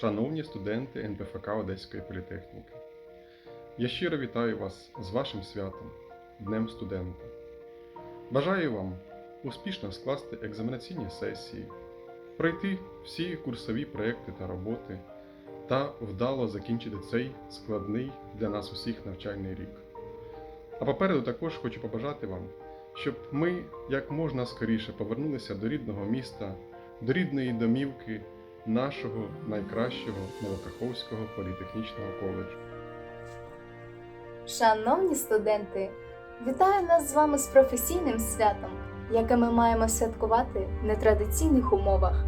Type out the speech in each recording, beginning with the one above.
шановні студенти НПФК Одеської політехніки. Я щиро вітаю вас з вашим святом, Днем студента. Бажаю вам успішно скласти екзаменаційні сесії, пройти всі курсові проекти та роботи та вдало закінчити цей складний для нас усіх навчальний рік. А попереду також хочу побажати вам, щоб ми як можна скоріше повернулися до рідного міста, до рідної домівки нашого найкращого Новокаховського політехнічного коледжу. Шановні студенти, вітаю нас з вами з професійним святом, яке ми маємо святкувати в нетрадиційних умовах.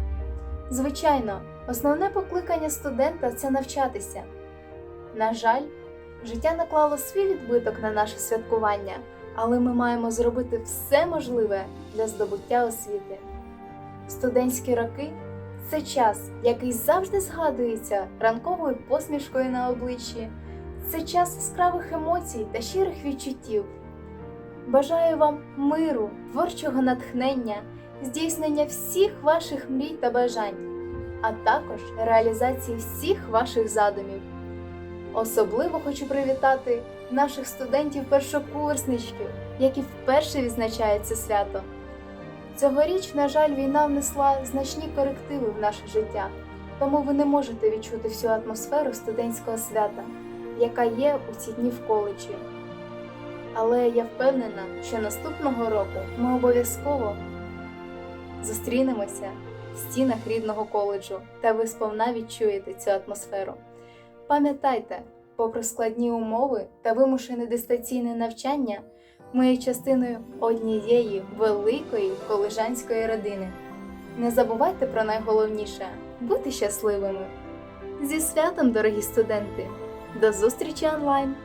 Звичайно, основне покликання студента це навчатися. На жаль, життя наклало свій відбиток на наше святкування, але ми маємо зробити все можливе для здобуття освіти. Студентські роки це час, який завжди згадується ранковою посмішкою на обличчі. Це час яскравих емоцій та щирих відчуттів. Бажаю вам миру, творчого натхнення, здійснення всіх ваших мрій та бажань, а також реалізації всіх ваших задумів. Особливо хочу привітати наших студентів-першокурсничків, які вперше відзначають це свято. Цьогоріч, на жаль, війна внесла значні корективи в наше життя, тому ви не можете відчути всю атмосферу студентського свята яка є у ці дні в коледжі. Але я впевнена, що наступного року ми обов'язково зустрінемося в стінах рідного коледжу, та ви сповна відчуєте цю атмосферу. Пам'ятайте, попри складні умови та вимушене дистанційне навчання, ми є частиною однієї великої колежанської родини. Не забувайте про найголовніше бути щасливими. Зі святом, дорогі студенти! До зустрічі онлайн!